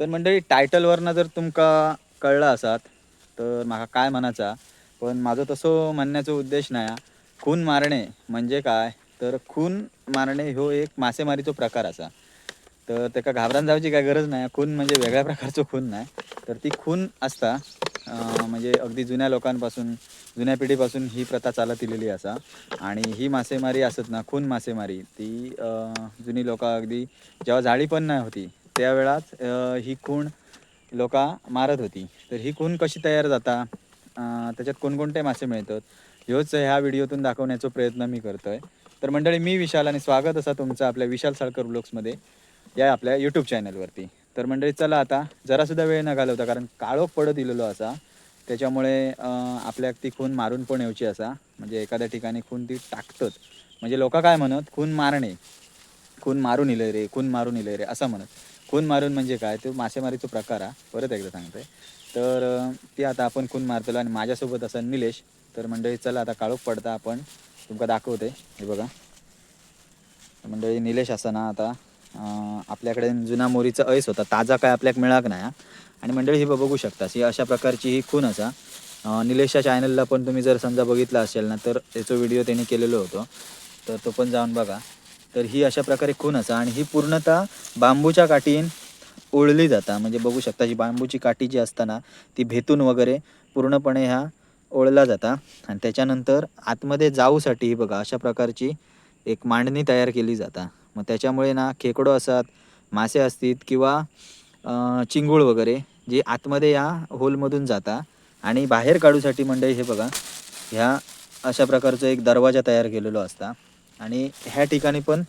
तर मंडळी टायटलवरनं जर तुमका कळलं असात तर म्हाका काय म्हणाचा पण माझं तसं म्हणण्याचो उद्देश नाही हा. खून मारणे म्हणजे काय? तर खून मारणे ह्यो एक मासेमारीचो प्रकार असा. तर त्याका घाबरान जावची काय गरज नाही खून म्हणजे वेगळ्या प्रकारचं खून नाही तर ती खून असता म्हणजे अगदी जुन्या लोकांपासून जुन्या पिढीपासून ही प्रथा चालत इलेली असा. आणि ही मासेमारी असत ना खून मासेमारी ती जुनी लोक अगदी जेव्हा जाळी पण नाही होती त्यावेळात ही खूण लोका मारत होती. तर ही खूण कशी तयार जाता? त्याच्यात कोणकोणते मासे मिळतात? ह्योच ह्या व्हिडिओतून दाखवण्याचा प्रयत्न मी करतो आहे तर मंडळी मी विशाल आणि स्वागत असा तुमचं आपल्या विशाल साळकर ब्लॉग्समध्ये या आपल्या यूट्यूब चॅनलवरती. तर मंडळी चला आता जरासुद्धा वेळ न घालवता कारण काळोख पडत इलेलो असा त्याच्यामुळे आपल्याक ती खून मारून पण येऊची असा. म्हणजे एखाद्या ठिकाणी खून ती टाकतात. म्हणजे लोक काय म्हणत? खून मारणे. खून मारून इले रे खून मारून इले रे असं म्हणत. खून मारून म्हणजे काय? तो मासेमारीचा प्रकार हा. परत एकदा सांगतोय. तर ते ती आता आपण खून मारतलो आणि माझ्यासोबत असा निलेश. तर मंडळी चला आता काळोख पडता आपण. तुमका दाखवते. हे बघा. मंडळी निलेश असा ना आता आपल्याकडे जुना मोरीचा ऐस होता. ताजा काय आपल्याक मिळाक नाही हा. आणि मंडळी ही बघू शकता. ही अशा प्रकारची ही खून असा. निलेशच्या चॅनलला पण तुम्ही जर समजा बघितला असेल ना तर त्याचा व्हिडिओ त्यांनी केलेलो होतो. तर तो पण जाऊन बघा. तर ही अशा प्रकारे खून असा आणि ही पूर्णतः बांबूच्या काठीन ओळली जाता. म्हणजे बघू शकता जी बांबूची काठी जी असताना ती भेतून वगैरे पूर्णपणे ह्या ओळला जाता. आणि त्याच्यानंतर आतमध्ये जाऊसाठी ही बघा अशा प्रकारची एक मांडणी तयार केली जाता. मग त्याच्यामुळे ना खेकडो असतात मासे असतील किंवा चिंगूळ वगैरे जे आतमध्ये या होलमधून जाता आणि बाहेर काढूसाठी मंडळी हे बघा ह्या अशा प्रकारचं एक दरवाजा तयार केलेलो असता. आणि ह्या ठिकाणी पण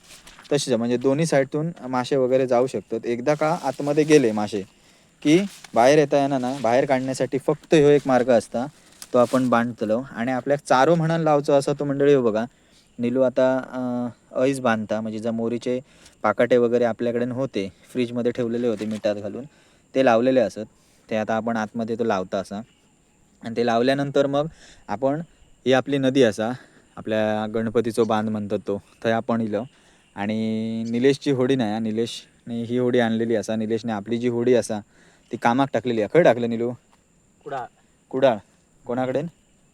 तसेच म्हणजे दोन्ही साईडतून मासे वगैरे जाऊ शकतात. एकदा का आतमध्ये गेले मासे की बाहेर येता येणार ना बाहेर काढण्यासाठी फक्त ह्यो एक मार्ग असता तो आपण बांधतलो. आणि आपल्याक चारो म्हणान लावचो असा तो मंडळी हो बघा निलू आता ऐस बांधता. म्हणजे ज्या मोरीचे पाकाटे वगैरे आपल्याकडे होते फ्रीजमध्ये ठेवलेले होते मिठात घालून ते लावलेले असत. ते आता आपण आतमध्ये तो लावता असा. आणि ते लावल्यानंतर मग आपण ही आपली नदी असा आपल्या गणपतीचो बांध म्हणतात तो थंय आपण इलो. आणि निलेशची होडी नाही हा, निलेशने ही होडी आणलेली असा निलेशने आपली जी होडी असा ती कामाक टाकलेली आहे. खंय टाकलं निलू? कुडा कुडाळ. कोणाकडे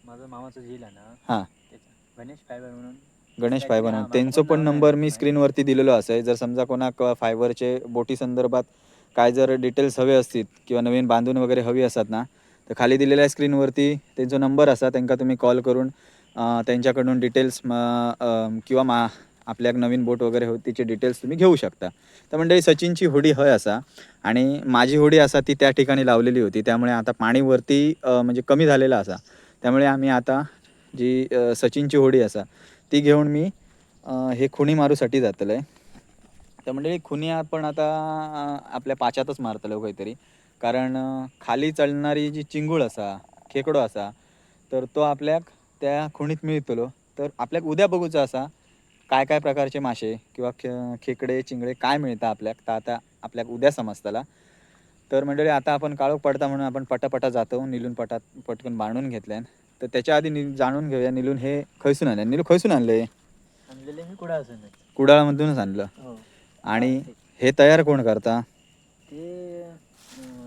माझं मामाचं झील आहे ना. हां. त्याचा गणेश फायबर म्हणून. गणेश फायबर नाव- त्यांचं पण नंबर मी. स्क्रीनवरती दिलेलो असेल. जर समजा कोणाक फायबरचे बोटी संदर्भात काय जर डिटेल्स हवे असतील किंवा नवीन बांधून वगैरे हवी असतात ना तर खाली दिलेल्या स्क्रीनवरती त्यांचा नंबर असा त्यांना तुम्ही कॉल करून त्यांच्याकडून डिटेल्स किंवा मा आपल्याक नवीन बोट वगैरे हो तिचे डिटेल्स तुम्ही घेऊ शकता. तर म्हणजे सचिनची होडी हय असा आणि माझी होडी असा ती त्या ठिकाणी लावलेली होती. त्यामुळे आता पाणी वरती म्हणजे कमी झालेलं असा. त्यामुळे आम्ही आता जी सचिनची होडी असा ती घेऊन मी हे खुणी मारूसाठी जातलं आहे तर मंडळी खुणी आपण आता आपल्या पाच्यातच मारतलो काहीतरी. कारण खाली चढणारी जी चिंगूळ असा खेकडो असा तर तो आपल्याक त्या खुणीत मिळतलो. तर आपल्याक उद्या बघूचा असा काय काय प्रकारचे मासे किंवा खे खेकडे चिंगळे काय मिळतं आपल्याक? तर आता आपल्याक उद्या समजताला. तर मंडळी आता आपण काळोख पडता म्हणून आपण पटापटा जातो निलून पटात पटकन बांधून घेतल्यान. तर त्याच्या आधी नि जाणून घेऊया निलून हे खैसून आणले. निलू खैसून आणले? कुडाळमधूनच आणलं. हो. आणि हे तयार कोण करता? ते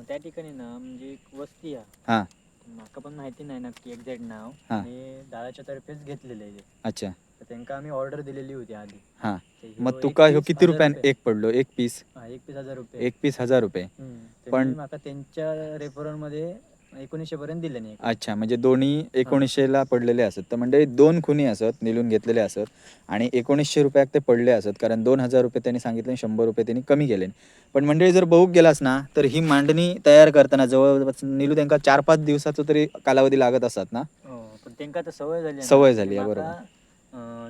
त्या ठिकाणी ना म्हणजे वस्ती हां. माका पण माहिती नाही नक्की एक्झॅक्ट नाव हां. आणि दादाच्या तर्फेच घेतलेले आहे ते. अच्छा तर त्यांना आम्ही ऑर्डर दिलेली होती आधी हां ह्यो मग एक तुका ह्यो पीस किती हजार रुपयान रुपये. एक पडलो एक पीस हा, एक पीस हजार रुपये एक पीस हजार रुपये. पण- त्यांच्या रेफरलमध्ये एकोणीसशे पर्यंत दिले नाही अच्छा म्हणजे दोन्ही एकोणीसशेला पडलेले असत. तर म्हणजे दोन खुनी असत निलून घेतलेले असत आणि एकोणीसशे रुपयाक ते पडले असत कारण दोन हजार रुपये त्यांनी सांगितले शंभर रुपये त्यांनी कमी केले. पण म्हणजे जर बघूक गेलास ना तर ही मांडणी तयार करताना जवळपास निलू त्यांना चार पाच दिवसाचा तरी कालावधी लागत असतात ना? हो पण त्यांना सवय झाली. सवय झाली बरोबर.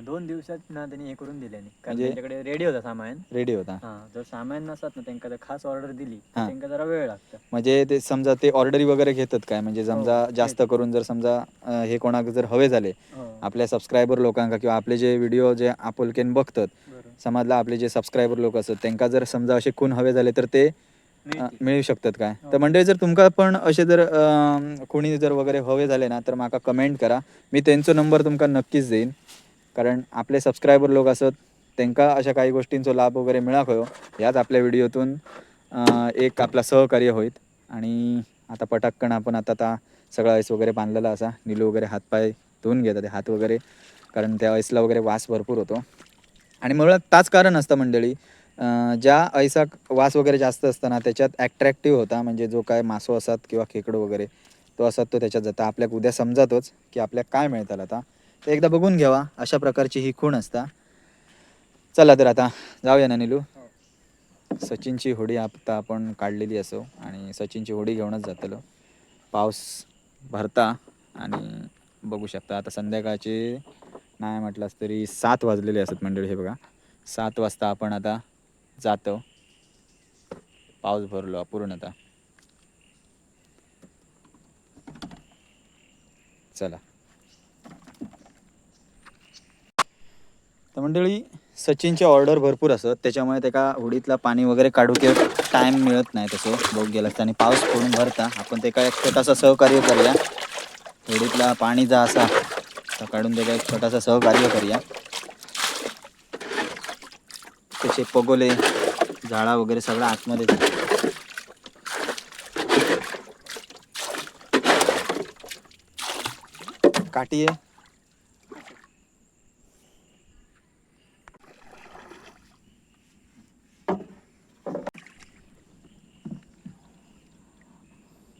दोन दिवसात ना त्यांनी हे करून दिले कारण म्हणजे- त्यांच्याकडे रेडी होता सामान. रेडी होता. हा जर सामान नसतात ना त्यांना जर खास ऑर्डर दिली तर. त्यांना जरा वेळ लागतो. म्हणजे ते समजा ते ऑर्डरी वगैरे घेतात काय? म्हणजे समजा हो, जास्त घेतात. करून जर समजा अं, हे कोणाक जर हवे झाले हो. आपल्या सबस्क्रायबर लोकांका किंवा आपले जे व्हिडिओ जे आपुलकेन बघतात बरोबर. समाजला आपले जे सबस्क्रायबर लोक असतात त्यांना जर समजा असे खून हवे झाले तर ते अ, मिळते. मिळू शकतात काय? हो. तर म्हणजे जर तुमका पण असे जर कोणी जर वगैरे हवे झाले ना तर माका कमेंट करा. मी त्यांचो नंबर तुमका नक्कीच देईन. कारण आपले सबस्क्रायबर लोक असत त्यांका अशा काही गोष्टींचो लाभ वगैरे मिळाक हो याच आपल्या व्हिडिओतून एक आपला सहकार्य होईत आणि आता पटाक्कन आपण आता आता सगळा ऐस वगैरे बांधलेला असा. निलू वगैरे हातपाय धुवून घेतात ते हात वगैरे. कारण त्या ऐसला वगैरे वास भरपूर होतो. आणि मुळात ताच कारण असतं मंडळी ज्या ऐसाक वास वगैरे जास्त असताना त्याच्यात ॲट्रॅक्टिव्ह होता. म्हणजे जो काय मासो असतात किंवा खेकडो वगैरे तो असत तो त्याच्यात जाता आपल्याक उद्या समजातोच की आपल्याक काय मिळतात आता. ते एकदा बघून घ्यावा अशा प्रकारची ही खूण असता. चला तर आता जाऊया ना निलू. सचिनची होडी आता आपण काढलेली असो आणि सचिनची होडी घेऊनच जातलो. पाऊस भरता आणि बघू शकता आता संध्याकाळचे नाही म्हटलंच तरी सात वाजलेले असत मंडळी हे बघा. सात वाजता आपण आता जातो. पाऊस भरलो पूर्णतः चला. तर मंडळी सचिनची ऑर्डर भरपूर असत त्याच्यामुळे त्याका होडीतला पाणी वगैरे काढू किंवा टाईम मिळत नाही तसं. बघ गेलं आणि पाऊस पडून भरता. आपण ते काय एक छोटासा सहकार्य करूया. होडीतला पाणी जा असा. तर काढून ते एक छोटासा सहकार्य करूया. त्याचे पगोले झाडा वगैरे सगळं आतमध्ये. काठी आहे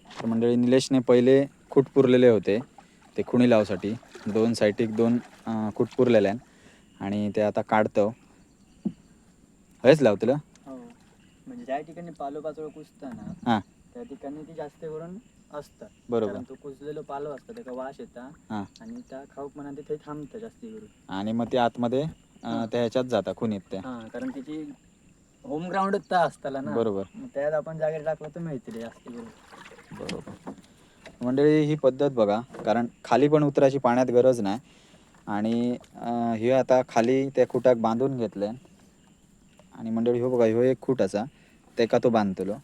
तर मंडळी निलेशने पहिले खूट पुरलेले होते ते खुणी लावसाठी दोन साईटिक दोन खूट पुरलेल्या आणि ते आता काढतो. हेच लावतलं हो? म्हणजे ज्या ठिकाणी पालो पाचोळं कुसतं ना हां. त्या ठिकाणी ती जास्त करून असतात बरोबर. कारण तो कुजलेलो पालो असता त्याचा वास येता. हां. आणि त्या खाऊक म्हणा तिथे थांबतं जास्त करून. आणि मग ते आतमध्ये अं, त्या ह्याच्यात जाता खुनीत ते. हा कारण तिची होम ग्राउंडच त्या असताला ना बरोबर. मग त्यात आपण जागेत टाकलं तर मिळतील जास्त करून. बरोबर. मंडळी ही पद्धत बघा. कारण खाली पण उतरायची पाण्यात गरज नाही. आणि अं, हे आता खाली त्या खुटाक बांधून घेतले. आणि मंडळी हो बघा ह्यो एक खूट असा तेका तो बांधतलो.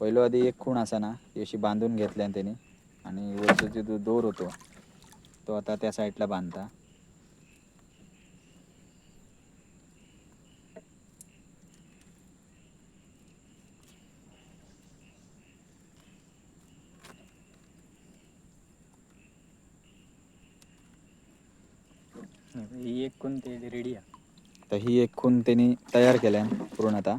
पहिलो आधी एक खूण असा ना ही अशी बांधून घेतल्यान त्यांनी आणि वरचो जो जो दोर होतो तो आता त्या साईडला बांधता. ही एक कोणती रेडी आहे? तर ही एक खून त्यांनी तयार केल्या पूर्णतः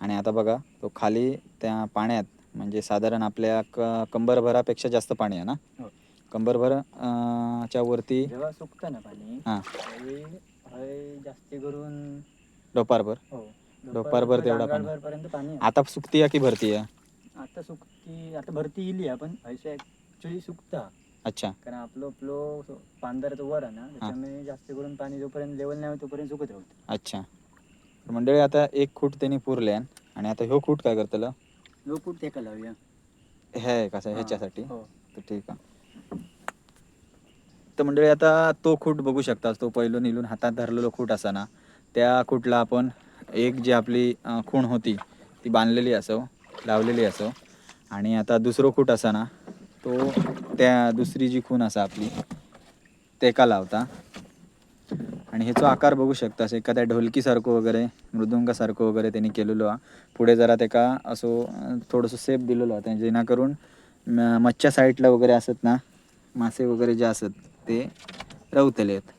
आणि आता बघा तो खाली त्या पाण्यात म्हणजे साधारण आपल्या क कंबरभरापेक्षा जास्त पाणी आहे ना? हो. कंबरभर अं, च्या वरती जेव्हा सुकतं ना पाणी हां. त्यावेळी जास्त करून डोपारभर. हो दुपारभर तेवढा पाणी. पर्यंत पाणी आहे. आता सुकती की भरती आहे? आता सुकती आता भरती येईल आपण ऍक्च्युली सुकता. अच्छा. कारण आपलं फ्लो पांढऱ्याचं वर आहे ना त्याच्यामुळे जास्त करून पाणी जोपर्यंत लेवल नाही होत तोपर्यंत सुकत राहतं. अच्छा. तर मंडळी आता एक खूट त्यांनी पुरल्यान आणि आता ह्यो खूट काय करतलं? लो फूट टेका लावूया. हे कसं ह्याच्यासाठी? हो. तर ठीक आहे. तर मंडळी आता तो खूट बघू शकता तो पहिलो निलून हातात धरलेलो खूट असा ना त्या खूटला आपण एक जी आपली अं, खूण होती ती बांधलेली असो लावलेली असो. आणि आता दुसरो खूट असा ना तो त्या दुसरी जी खूण असा आपली तेका लावता. आणि ह्याचो आकार बघू शकता असं एखाद्या ढोलकीसारखं वगैरे मृदुंगासारखं वगैरे त्यांनी केलेलो हा. पुढे जरा त्याका असो अं, थोडंसं सेप दिलेलो हा जेणेकरून म- मच्छ्या साईडला वगैरे असत ना मासे वगैरे जे असत ते रवतले आहेत.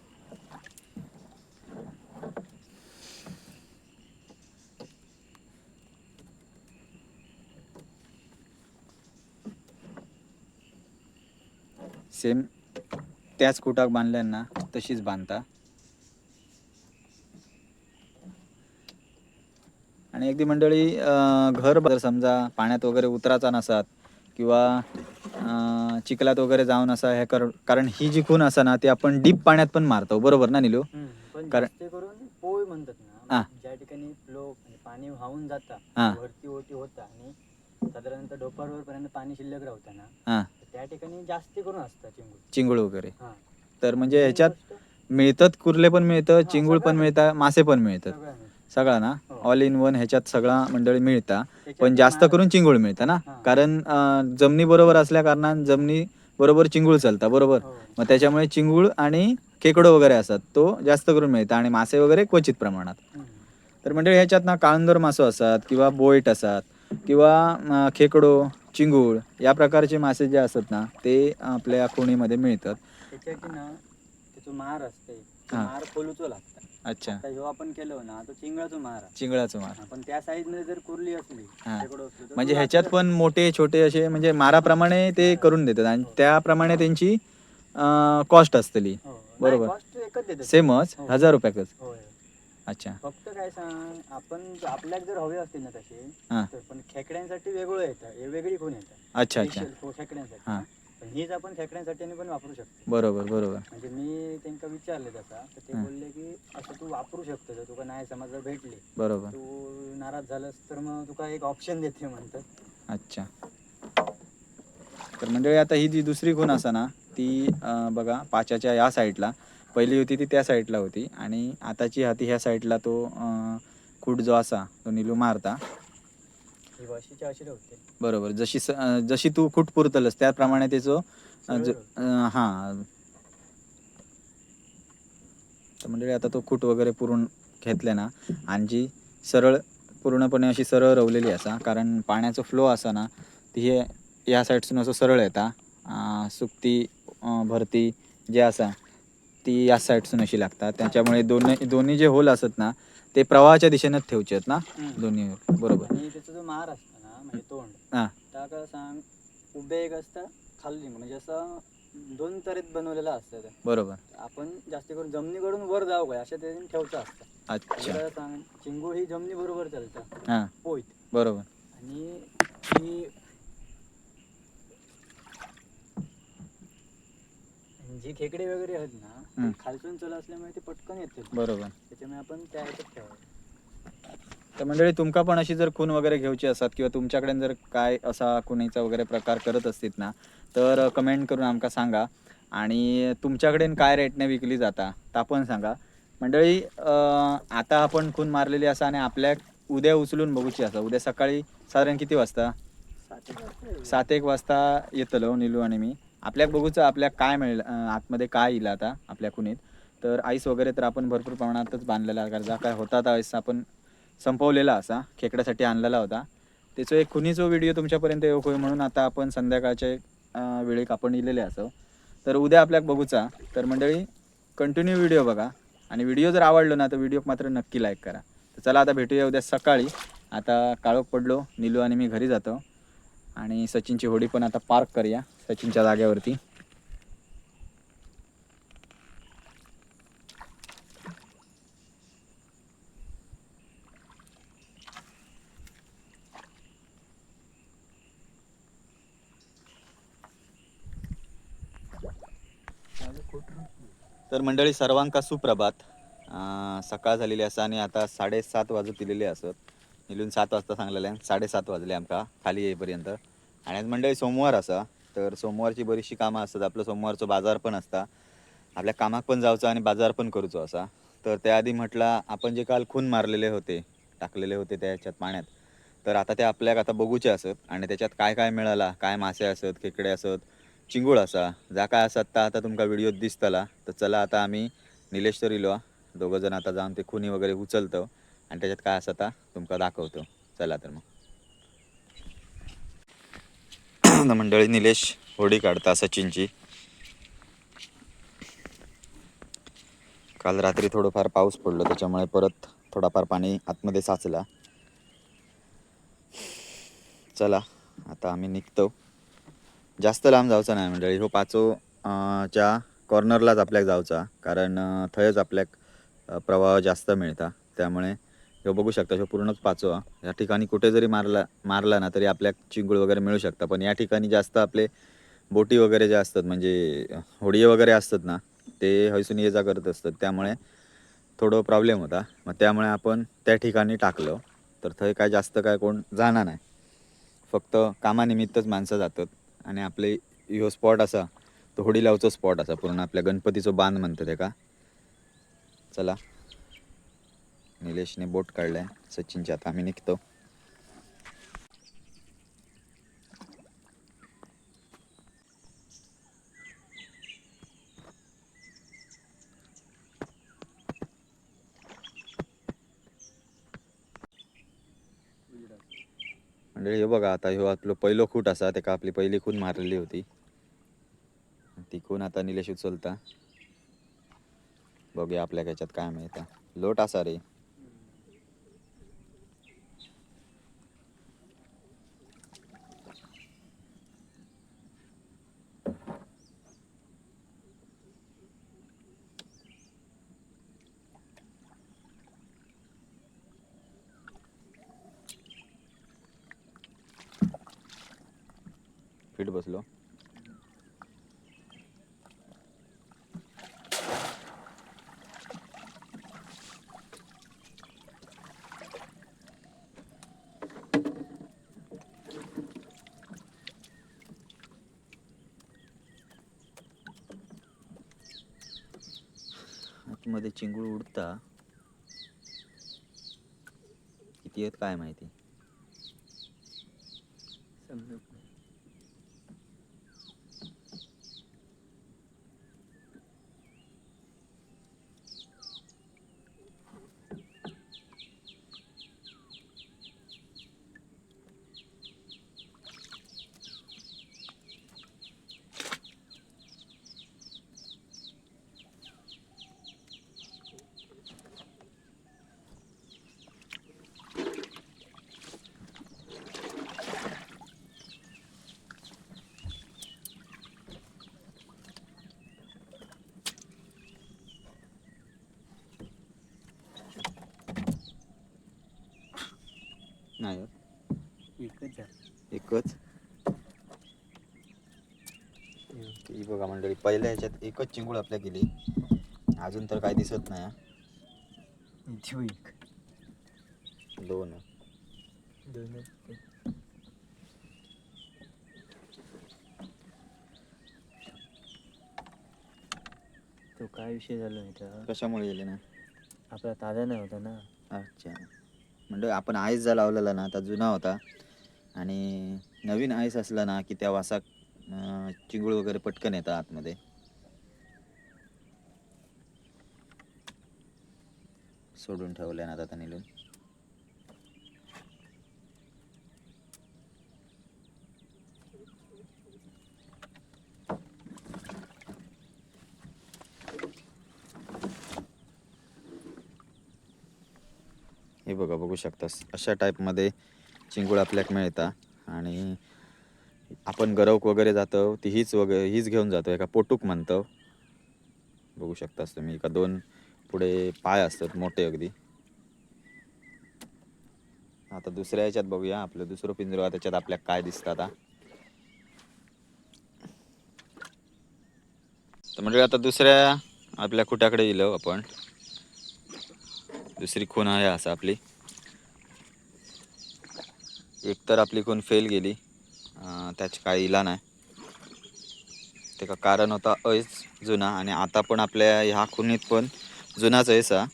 सेम त्याच कुटाक बांधल्यांना तशीच बांधता. आणि अगदी मंडळी घर जर समजा पाण्यात वगैरे उतराचा नसत किंवा चिखलात वगैरे जाऊन असा हे कर कारण ही जी खून असा ना ती आपण डीप पाण्यात पण मारतो. बरोबर ना निलू? कारण- पोळ म्हणतात. ना ज्या ठिकाणी फ्लो म्हणजे पाणी वाहून जाता हा. वरती ओटी होता आणि साधारणतः डोपारवर पर्यंत पाणी शिल्लक राहतं ना तर त्या ठिकाणी जास्त करून असतं चिंगूळ. चिंगूळ वगैरे. हा. तर म्हणजे ह्याच्यात मिळतात कुर्ले पण मिळतं चिंगूळ पण मिळतात मासे पण मिळतात. सगळं ना? हो. ऑल इन वन ह्याच्यात सगळा मंडळी मिळता. त्याच्यात पण जास्त करून चिंगूळ मिळतं ना? हा. कारण अं, जमिनी बरोबर असल्या कारणान जमिनी बरोबर चिंगूळ चालता बरोबर? हो. मग त्याच्यामुळे चिंगूळ आणि खेकडो वगैरे असतात तो जास्त करून मिळतं आणि मासे वगैरे क्वचित प्रमाणात. हम्म. तर म्हणजे ह्याच्यात ना काळंदर मासो असतात किंवा बोईट असतात किंवा अं, खेकडो चिंगूळ या प्रकारचे मासे जे असतात ना ते आपल्या खोणीमध्ये मिळतात त्याच्याची ना त्याचं मार असते तो हा. मार खोलूचो लागतं अच्छा आता ह्यो आपण केलो ना तो चिंगळाचो मार आहे. चिंगळाचं मार हा, पण त्या साईजमध्ये जर कुर्ली असली हा. खेकडो असली तर म्हणजे तो ह्याच्यात लागतं. पण मोठे छोटे असे म्हणजे माराप्रमाणे ते करून देतात आणि त्याप्रमाणे त्यांची कॉस्ट असतली हो. बरोबर. cost एकच देतात. सेमच हो. हजार रुपयाकच होय अच्छा. फक्त काय सांग आपण आपल्याला जर हवे असतील ना तसे हा. तर पण खेकड्यांसाठी वेगळं येतं हे वेगळी खून येतं. अच्छा अच्छा. खेकड्यांसाठी. हा. पण हीच आपण खेकड्यांसाठी पण वापरू शकतो. बरोबर बरोबर. म्हणजे मी त्यांना विचारले तसा तर ते हा. बोलले की असं तू वापरू शकतो जर तुका नाही समज जर भेटली. बरोबर. तू नाराज झालास तर मग तुका एक ऑप्शन देते म्हणतात. अच्छा. तर मंडळी आता ही जी दुसरी खूण असा ना ती अं, बघा पाच्याच्या या साईडला पहिली होती ती त्या साईडला होती. आणि आताची हाती ह्या साईडला तो खूट जो असा तो निलू मारता. बरोबर. जशी जशी तू खूट पुरतलस त्याप्रमाणे त्याचं हा. तर मंडळी आता तो खूट वगैरे पुरून घेतले ना. आणि जी सरळ पूर्णपणे अशी सरळ रवलेली असा कारण पाण्याचो फ्लो असा ना ती हे या साईडसून असं सरळ येता. सुकती भरती जे असा ती या साईडसून अशी लागतात. त्याच्यामुळे दोन्ही दोन्ही जे होल असत ना ते प्रवाहाच्या दिशेनेच ठेवचे आहेत ना हम्म. दोन्ही होल. बरोबर. आणि त्याचा जो मार असतो ना म्हणजे तोंड हां. त्या काय सांग उभे एक असतं खाली म्हणजे असं दोन तऱ्हेत बनवलेलं असतं ते. बरोबर. आपण जास्त करून जमिनीकडून वर जाऊ काय अशा तऱ्हेने ठेवचं असतं. म्हणजे अच्छा काय सांग चिंगूळ ही जमिनी बरोबर चालतं. हां. पोईत बरोबर. आणि ही जी खेकडे वगैरे आहेत ना हम्म. खालसून चला असल्यामुळे ते पटकन येते बरोबर. त्याच्यामुळे आपण त्या ह्याच्यात ठेवावं तर मंडळी तुमका पण अशी जर खून वगैरे घ्यायची असतात किंवा तुमच्याकडे जर काय असा खुणीचा वगैरे प्रकार करत असतील ना तर कमेंट करून आमका सांगा. आणि तुमच्याकडे काय रेटने विकली जाता ता पण सांगा. मंडळी अं, आता आपण खून मारलेली असा आणि आपल्या उद्या उचलून बघूची असा. उद्या सकाळी साधारण किती वाजता? सात एक वाजता येतलो निलू आणि मी. आपल्याक बघूच आपल्या काय मिळेल आतमध्ये काय येईल आता आपल्या खुणीत तर आईस वगैरे तर आपण भरपूर प्रमाणातच बांधलेला गरजा जा काय होता त्या आईस आपण संपवलेला असा खेकड्यासाठी आणलेला होता. त्याचो एक खुनीचो व्हिडिओ तुमच्यापर्यंत येऊ होईल म्हणून आता आपण संध्याकाळच्या अं, वेळेक आपण इलेले असो. तर उद्या आपल्याक बघूचा. तर मंडळी कंटिन्यू व्हिडिओ बघा. आणि व्हिडिओ जर आवडलो ना तर व्हिडिओ मात्र नक्की लाईक करा. तर चला आता भेटूया उद्या सकाळी. आता काळोख पडलो निलू आणि मी घरी जातो. आणि सचिनची होडी पण आता पार्क करूया सचिनच्या जागेवरती. तर मंडळी सर्वांका सुप्रभात. अं, सकाळ झालेली असा आणि आता साडेसात वाजत दिलेले असत. निलून सात वाजता सांगलेले साडेसात वाजले आमका खाली येईपर्यंत. आणि आज मंडळी सोमवार असा तर सोमवारची बरीचशी कामं असतात. आपलं सोमवारचं बाजार पण असता. आपल्या कामाक पण जायचं आणि बाजार पण करूचो असा. तर त्याआधी म्हटला आपण जे काल खून मारलेले होते टाकलेले होते त्या ह्याच्यात पाण्यात तर आता ते आपल्याक आता बघूचे असत. आणि त्याच्यात काय काय मिळाला काय मासे असत खेकडे असत चिंगूळ असा. जा काय असत ता आता तुमका व्हिडिओत दिसतला. तर चला आता आम्ही निलेश तर इलो. दोघं जण आता जाऊन ते खुनी वगैरे उचलतं. आणि त्याच्यात काय असं आता तुमका दाखवतो. चला तर मग. मंडळी निलेश होडी काढता सचिनची. काल रात्री थोडंफार पाऊस पडलो त्याच्यामुळे परत थोडाफार पाणी आतमध्ये साचला. चला आता आम्ही निघतो. जास्त लांब जाऊचा नाही मंडळी हो पाचो च्या कॉर्नरलाच आपल्याक जाऊचा कारण थंयच आपल्याक प्रवाह जास्त मिळता. त्यामुळे हे बघू शकता ह्यो पूर्णच पाचवा. या ठिकाणी कुठे जरी मारला मारला ना तरी आपल्या चिंगूळ वगैरे मिळू शकता. पण या ठिकाणी जास्त आपले बोटी वगैरे जे असतात म्हणजे अं, होडीये वगैरे असतात ना ते हयसून ये जा करत असतात. त्यामुळे थोडं प्रॉब्लेम होता. मग त्यामुळे आपण त्या ठिकाणी टाकलो. तर थंय काय जास्त काय कोण जाणार नाही. फक्त कामानिमित्तच माणसं जातात. आणि आपले ह्यो स्पॉट असा तो होडी लावचो स्पॉट असा पूर्ण आपल्या गणपतीचं बांध म्हणतात ते का चला. निलेशने बोट काढलाय. सचिनच्या आता आम्ही निघतो. म्हणजे हे बघा आता ह्यो आपलं पहिलो खूट असा तेका आपली पहिली खून मारलेली होती. ती खून आता निलेश उचलता. बघूया आपल्या ह्याच्यात काय माहिती लोट असा रे. आतमध्ये चिंगूळ उडता किती आहेत काय माहिती? एकच. ही बघा मंडळी पहिल्या ह्याच्यात एकच चिंगूळ आपल्या गेली. अजून तर काय दिसत नाही दोन. दोनच ते. काय विषय झाला नाही कशामुळे गेले ना? आपला ताजा नाही होता ना? अच्छा. म्हणजे आपण आईस जो लावलेला ना आता जुना होता. आणि नवीन आईस असला ना की त्या वासाक चिंगूळ वगैरे पटकन येतात आतमध्ये. सोडून ठेवल्या ना आता निलून. हे बघा बघू शकतास. अशा टाईपमध्ये चिंगूळ आपल्याक मिळतात आणि आपण गरवक वगैरे जातो ती हीच वगैरे हीच घेऊन जातो एका पोटूक म्हणतो. बघू शकतास तुम्ही एका दोन पुढे पाय असतात मोठे अगदी. आता दुसऱ्या याच्यात बघूया आपलं दुसरं पिंजरं त्याच्यात आपल्याला काय दिसतं आता. तर म्हणजे आता दुसऱ्या आपल्या खुट्याकडे येलो आपण. दुसरी खून आहे असं आपली. एक तर आपली खून फेल गेली त्याची काही इला नाही त्याचं कारण होता ऐस जुना आणि आता पण आपल्या ह्या खुनीत पण जुनाच ऐस हा.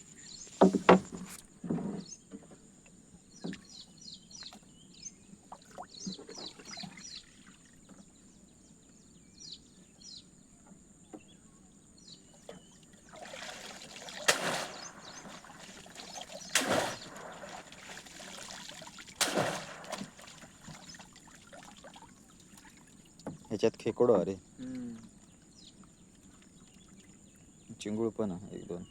ह्याच्यात खेकडो अरे. चिंगूळ पण आहे एक दोन.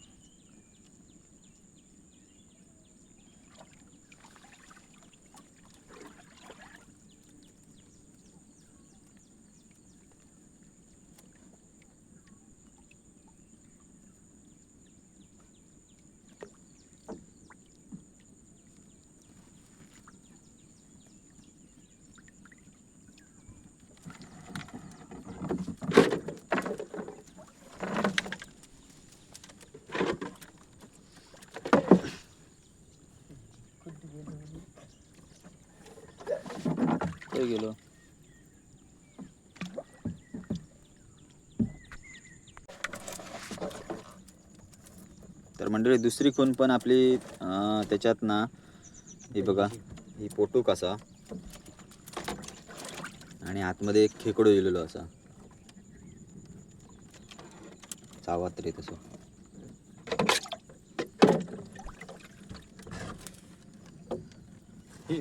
कुठे गेलो? तर मंडळी दुसरी खून पण आपली त्याच्यात ना ही बघा ही पोटूक असा. आणि आतमध्ये एक खेकडो दिलेलो असा. चावात रे तसं. ही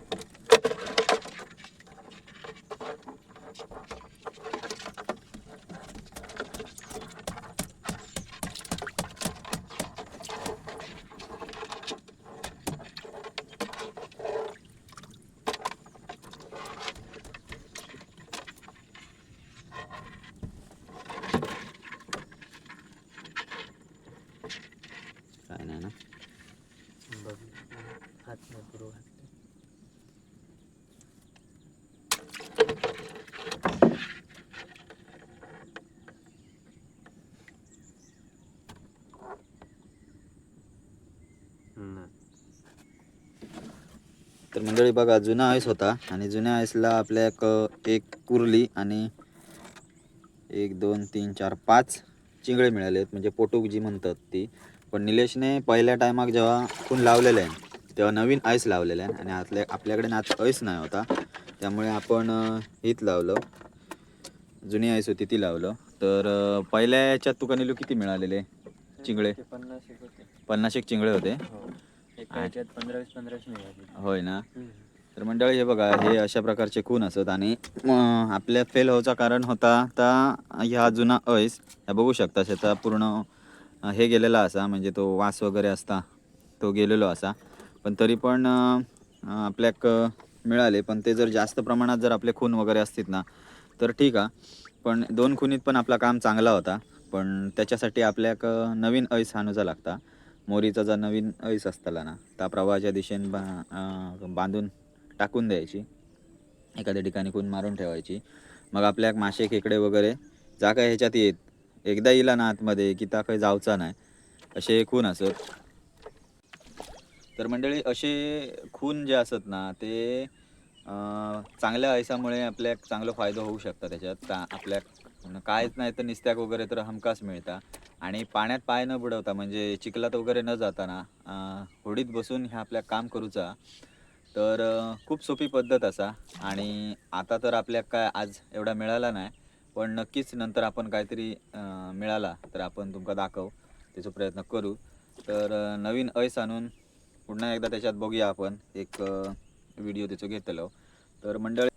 तर मंडळी बघा जुना आईस होता आणि जुन्या आईसला आपल्या एक एक कुर्ली आणि एक दोन तीन चार पाच चिंगळे मिळाले आहेत. म्हणजे पोटूक जी म्हणतात ती. पण निलेशने पहिल्या टायमाक जेव्हा खूण लावलेलं आहे तेव्हा नवीन आईस लावलेलं आहे आणि आतल्या आपल्याकडे नाच आईस नाही होता. त्यामुळे आपण हीच लावलं. जुनी आईस होती ती लावलं. तर पहिल्या याच्यात तुका निलू किती मिळालेले? चिंगळे? पन्नास एक पन्नास एक चिंगळे होते. हो. एका ह्याच्यात पंधरा वीस पंधराशे मिळाले होय ना? तर मंडळी हे बघा हे अशा प्रकारचे खून असत आणि आपल्या फेल व्हायचं कारण होता आता ह्या जुना ऐस ह्या बघू शकता त्याचा पूर्ण हे गेलेला असा म्हणजे तो वास वगैरे असता तो गेलेलो असा. पण तरी पण आपल्याक मिळाले पण ते जर जास्त प्रमाणात जर आपले खून वगैरे असतील ना तर ठीक आहे पण दोन खूनीत पण आपला काम चांगला होता पण त्याच्यासाठी आपल्याक नवीन ऐस हाणूचा लागता. मोरीचा जर नवीन ऐस असताला ना त्या प्रवाहाच्या दिशेने बा बांधून टाकून द्यायची. एखाद्या ठिकाणी खून मारून ठेवायची. मग आपल्या मासे खेकडे वगैरे जा काय ह्याच्यात येत. एकदा येला ना आतमध्ये की त्या काही जावचा नाही. असे खून असत. तर मंडळी असे खून जे असत ना ते चांगल्या ऐसामुळे आपल्याक चांगला फायदा होऊ शकता त्याच्यात. आपल्याक म्हणून कायच नाही तर निस्त्याक वगैरे तर हमखास मिळता. आणि पाण्यात पाय न बुडवता म्हणजे चिखलात वगैरे न जाताना होडीत बसून ह्या आपल्या काम करूचा तर खूप सोपी पद्धत असा. आणि आता तर आपल्या काय आज एवढा मिळाला नाही पण नक्कीच नंतर आपण काहीतरी मिळाला तर आपण तुमका दाखव त्याचा प्रयत्न करू. तर नवीन ऐस आणून पुन्हा एकदा त्याच्यात बघूया आपण. एक व्हिडिओ त्याचं घेतलो तर मंडळी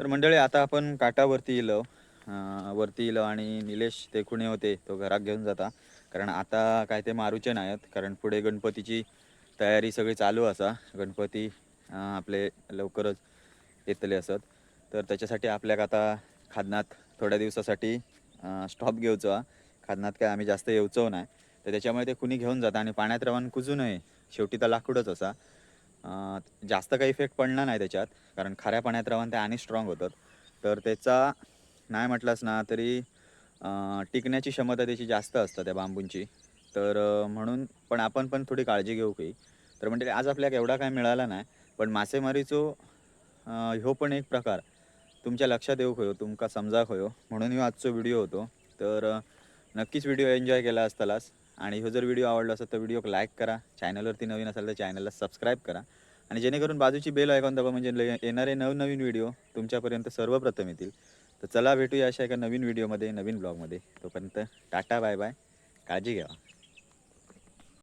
तर मंडळी आता आपण काटावरती येलो. वरती येलो आणि निलेश ते खुणे होते तो घरात घेऊन जाता. कारण आता काय ते मारूचे नाहीत कारण पुढे गणपतीची तयारी सगळी चालू असा. गणपती आपले लवकरच येतले असत. तर त्याच्यासाठी आपल्याक आता खादनात थोड्या दिवसासाठी स्टॉप घेऊचो हा. खादनात काय आम्ही जास्त येऊचो नाही. तर त्याच्यामुळे ते कुणी घेऊन जाता आणि पाण्यात रवान कुजू नये. शेवटी तर लाकूडच असा. जास्त काही इफेक्ट पडला नाही त्याच्यात. कारण खाऱ्या पाण्यात राहून ते आणि स्ट्रॉंग होतात. तर त्याचा नाही म्हटलास ना तरी टिकण्याची क्षमता त्याची जास्त असतं त्या बांबूंची. तर म्हणून पण आपण पण थोडी काळजी घेऊ की. तर म्हणजे आज आपल्याला एवढा काय मिळाला नाही. पण मासेमारीचो ह्यो पण एक प्रकार. तुमच्या लक्षात येऊ होयो तुमका समजा होयो. म्हणून ह्यो आजचो व्हिडिओ होतो. तर नक्कीच व्हिडिओ एन्जॉय केला असतालाच आणि ह्यो जर व्हिडिओ आवडला असेल तर व्हिडिओ लाईक करा. चॅनलवरती नवीन असेल तर चॅनलला सबस्क्राईब करा. आणि जेणेकरून बाजूची बेल ऐकून दाबा म्हणजे ल- येणारे नवनवीन व्हिडिओ तुमच्यापर्यंत सर्वप्रथम येतील. तर चला भेटूया अशा एका नवीन व्हिडिओमध्ये नवीन ब्लॉगमध्ये तोपर्यंत टाटा बाय बाय काळजी घ्या.